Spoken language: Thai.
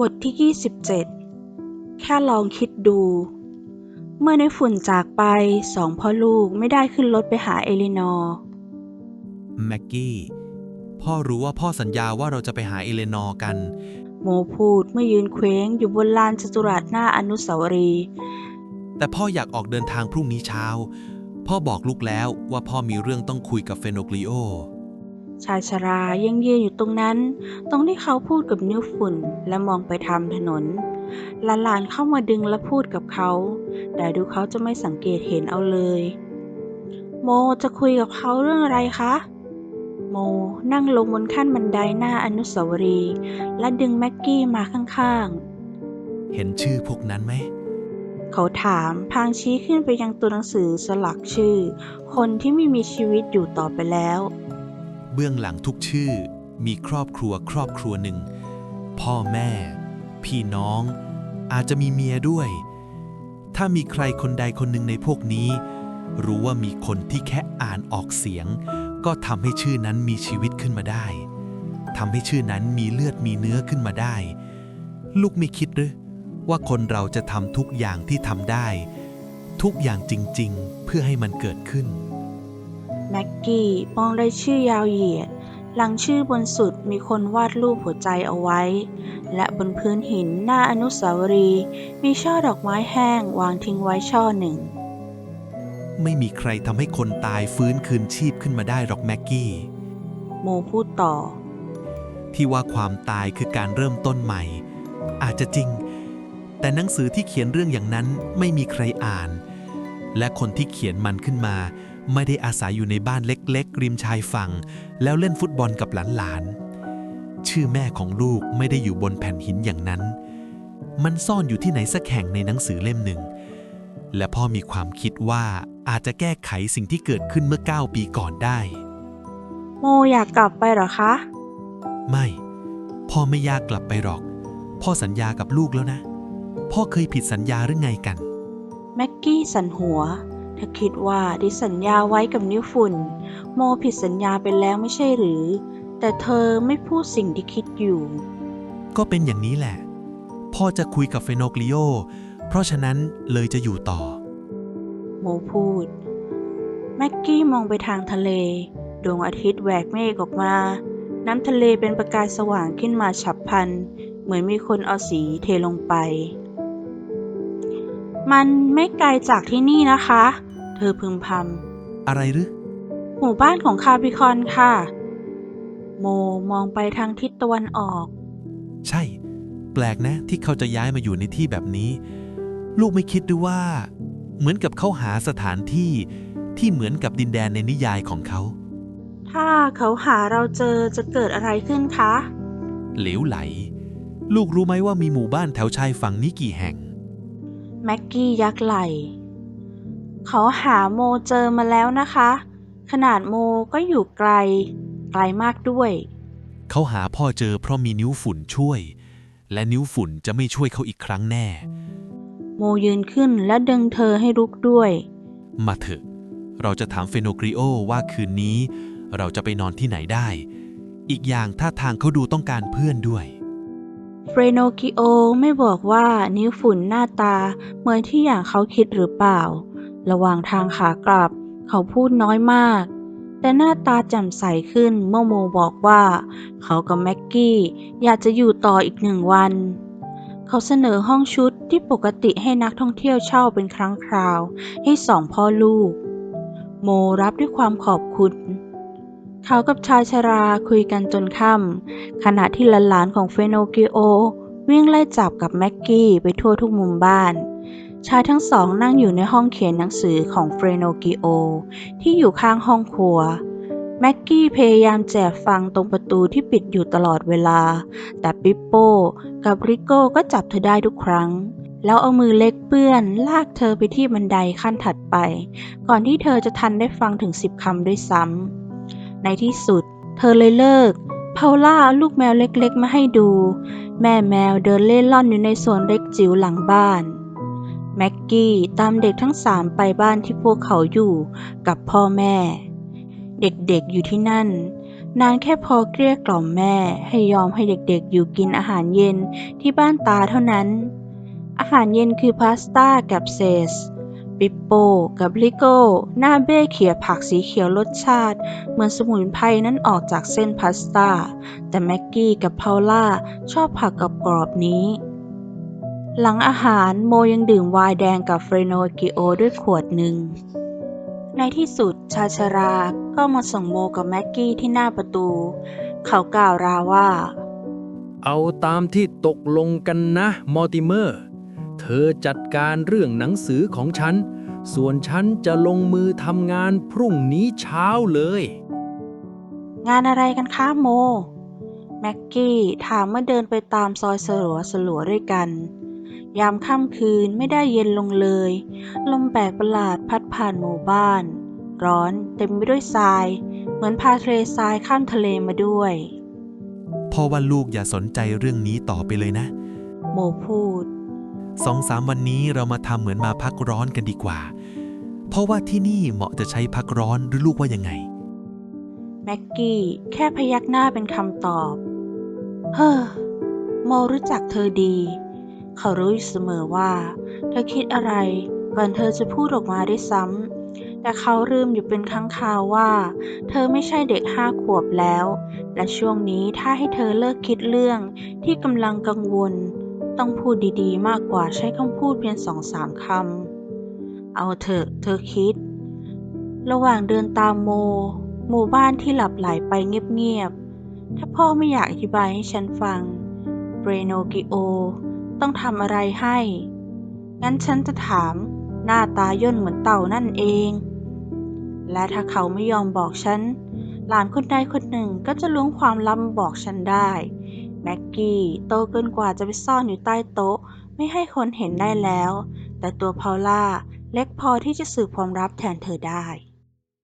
บทที่ 27 แค่ลองคิดดู เมื่อในฝุ่นจากไปสองพ่อลูกไม่ได้ขึ้นรถไปหาเอลินอร์แม็กกี้ พ่อรู้ว่าพ่อสัญญาว่าเราจะไปหาเอเลนอร์กัน โมพูดเมื่อยืนเคว้งอยู่บนลานจัตุรัสหน้าอนุสาวรีย์แต่พ่ออยากออกเดินทางพรุ่งนี้เช้า พ่อบอกลูกแล้วว่าพ่อมีเรื่องต้องคุยกับเฟโนกลิโอ ชายชรายังยืนอยู่ตรงนั้น ตรงที่เขาพูดกับนิ้วฝุ่นและมองไปทางถนน หลานๆเข้ามาดึงและพูดกับเขา แต่ดูเขาจะไม่สังเกตเห็นเอาเลย โมจะคุยกับเขาเรื่องอะไรคะ โมนั่งลงบนขั้นบันไดหน้าอนุสาวรีย์และดึงแม็กกี้มาข้างๆ เห็นชื่อพวกนั้นไหม เขาถามพลางชี้ขึ้นไปยังตัวหนังสือสลักชื่อ คนที่ไม่มีชีวิตอยู่ต่อไปแล้ว เบื้องหลังทุกชื่อ มีครอบครัวครอบครัวหนึ่ง พ่อแม่ พี่น้อง อาจจะมีเมียด้วย ถ้ามีใครคนใดคนหนึ่งในพวกนี้ รู้ว่ามีคนที่แค่อ่านออกเสียง ก็ทำให้ชื่อนั้นมีชีวิตขึ้นมาได้ทำให้ชื่อนั้นมีเลือดมีเนื้อขึ้นมาได้ ลูกไม่คิดหรือว่าคนเราจะทำทุกอย่างที่ทำได้ ทุกอย่างจริง ๆ เพื่อให้มันเกิดขึ้น แม็กกี้มองรายชื่อยาวเหยียด หลังชื่อบนสุดมีคนวาดรูปหัวใจเอาไว้ และบนพื้นหินหน้าอนุสาวรีย์มีช่อดอกไม้แห้งวางทิ้งไว้ช่อหนึ่ง ไม่มีใครทำให้คนตายฟื้นคืนชีพขึ้นมาได้หรอกแม็กกี้ โมพูดต่อ ที่ว่าความตายคือการเริ่มต้นใหม่ อาจจะจริง แต่หนังสือที่เขียนเรื่องอย่างนั้นไม่มีใครอ่าน และคนที่เขียนมันขึ้นมา ไม่ได้อาศัยอยู่ในบ้านเล็กๆ ริมชายฝั่ง แล้วเล่นฟุตบอลกับหลานๆ ชื่อแม่ของลูกไม่ได้อยู่บนแผ่นหินอย่างนั้น มันซ่อนอยู่ที่ไหนสักแห่งในหนังสือเล่มหนึ่ง และพ่อมีความคิดว่าอาจจะแก้ไขสิ่งที่เกิดขึ้นเมื่อ 9 ปีก่อนได้ โมอยากกลับไปเหรอคะ ไม่ พ่อไม่อยากกลับไปหรอก พ่อสัญญากับลูกแล้วนะ พ่อเคยผิดสัญญาหรือไงกัน แม็กกี้สันหัว เธอคิดว่าได้สัญญาไว้กับนิ้วฝุ่น โมผิดสัญญาไปแล้วไม่ใช่หรือ แต่เธอไม่พูดสิ่งที่คิดอยู่ ก็เป็นอย่างนี้แหละ พ่อจะคุยกับเฟโนกลิโอ เพราะฉะนั้นเลยจะอยู่ต่อ โมพูด แม็กกี้มองไปทางทะเล ดวงอาทิตย์แหวกเมฆออกมา น้ำทะเลเป็นประกายสว่างขึ้นมาฉับพลัน เหมือนมีคนเอาสีเทลงไป มันไม่ไกลจากที่นี่นะคะ เธอพึมพอะไรหรือำหมู่บ้านของคาบิคอนค่ะ โมมองไปทางทิศตะวันออก ใช่ แปลกนะที่เขาจะย้ายมาอยู่ในที่แบบนี้ ลูกไม่คิดด้วยว่า เหมือนกับเขาหาสถานที่ที่เหมือนกับดินแดนในนิยายของเขา ถ้าเขาหาเราเจอจะเกิดอะไรขึ้นคะ เหลวไหล ลูกรู้ไหมว่ามีหมู่บ้านแถวชายฝั่งนี้กี่แห่ง แม็กกี้ยักไหล่ เขาหาโมเจอมาแล้วนะคะ ขนาดโมก็อยู่ไกล ไกลมากด้วย เขาหาพ่อเจอเพราะมีนิ้วฝุ่นช่วย และนิ้วฝุ่นจะไม่ช่วยเขาอีกครั้งแน่ โมยืนขึ้นและดึงเธอให้ลุกด้วย มาเถอะ เราจะถามเฟโนกริโอว่าคืนนี้ เราจะไปนอนที่ไหนได้ อีกอย่างท่าทางเขาดูต้องการเพื่อนด้วย เรโนกิโอไม่บอกว่านิ้วฝุ่นหน้าตาเหมือนที่อย่างเขาคิดหรือเปล่า ระหว่างทางขากลับ เขาพูดน้อยมาก แต่หน้าตาแจ่มใสขึ้นเมื่อโมบอกว่า เขากับแม็กกี้อยากจะอยู่ต่ออีกหนึ่งวัน เขาเสนอห้องชุดที่ปกติให้นักท่องเที่ยวเช่าเป็นครั้งคราว ให้สองพ่อลูก โมรับด้วยความขอบคุณ เขากับชายชราคุยกันจนค่ำขณะที่หลานๆของเฟโนกิโอ วิ่งไล่จับกับแม็กกี้ไปทั่วทุกมุมบ้าน ชายทั้งสองนั่งอยู่ในห้องเขียนหนังสือของเฟโนกิโอ ที่อยู่ข้างห้องครัวแม็กกี้พยายามแจกฟังตรงประตูที่ปิดอยู่ตลอดเวลา แต่ปิปโป้กับริโก้ก็จับเธอได้ทุกครั้ง แล้วเอามือเล็กเปื้อนลากเธอไปที่บันไดขั้นถัดไป ก่อนที่เธอจะทันได้ฟังถึงสิบคำด้วยซ้ำ ในที่สุด เธอเลยเลิกเพาล่าลูกแมวเล็กๆ มาให้ดู แม่แมวเดินเล่ร่อนอยู่ในสวนเล็กจิ๋วหลังบ้าน แม็กกี้ตามเด็กทั้งสามไปบ้านที่พวกเขาอยู่กับพ่อแม่ เด็กๆอยู่ที่นั่น นานแค่พอเกลี้ยกล่อมแม่ให้ยอมให้เด็กๆ อยู่กินอาหารเย็นที่บ้านตาเท่านั้น อาหารเย็นคือพาสต้ากับเซส ปิปโป กับลิโก้ หน้าเบ้เขี่ยผักสีเขียวรสชาติ เหมือนสมุนไพรนั้นออกจากเส้นพาสต้า แต่แม็กกี้กับพาวล่าชอบผักกับกรอบนี้ หลังอาหารโมยังดื่มไวน์แดงกับเฟรโนกิโอด้วยขวดหนึ่ง ในที่สุดชาชารา ก็มาส่งโมกับแม็กกี้ที่หน้าประตู เขากล่าวราวว่า เอาตามที่ตกลงกันนะ มอร์ติเมอร์ เธอจัดการเรื่องหนังสือของฉัน ส่วนฉันจะลงมือทำงานพรุ่งนี้เช้าเลย งานอะไรกันคะโม แม็กกี้ถามเมื่อเดินไปตามซอยสลัวสลัวๆด้วยกัน ยามค่ำคืนไม่ได้เย็นลงเลย ลมแปลกประหลาดพัดผ่านหมู่บ้าน ร้อนเต็มไปด้วยทราย เหมือนพาทะเลทรายข้ามทะเลมาด้วย พ่อว่าลูกอย่าสนใจเรื่องนี้ต่อไปเลยนะ โมพูด สองสามวันนี้เรามาทำเหมือนมาพักร้อนกันดีกว่า เพราะว่าที่นี่เหมาะจะใช้พักร้อนหรือลูกว่ายังไง แม็กกี้แค่พยักหน้าเป็นคำตอบ เฮ้อ โมรู้จักเธอดี เขารู้อยู่เสมอว่า เธอคิดอะไรก่อนเธอจะพูดออกมาได้วยซ้ำ แต่เขาลืมอยู่เป็นครั้งคราวว่า เธอไม่ใช่เด็กห้าขวบแล้ว และช่วงนี้ถ้าให้เธอเลิกคิดเรื่องที่กำลังกังวล ต้องพูดดีๆ มากกว่าใช้คำพูดเพียงสองสามคำ เอาเถอะเธอคิด ระหว่างเดินตามโม หมู่บ้านที่หลับไหลไปเงียบๆ ถ้าพ่อไม่อยากอธิบายให้ฉันฟัง เบรโนกิโอ ต้องทำอะไรให้ งั้นฉันจะถามหน้าตาย่นเหมือนเต่านั่นเอง และถ้าเขาไม่ยอมบอกฉัน หลานคนใดคนหนึ่งก็จะล้วงความลับบอกฉันได้ แม็กกี้โตเกินกว่าจะไปซ่อนอยู่ใต้โต๊ะ ไม่ให้คนเห็นได้แล้ว แต่ตัวพอล่าเล็กพอที่จะสืบความลับแทนเธอได้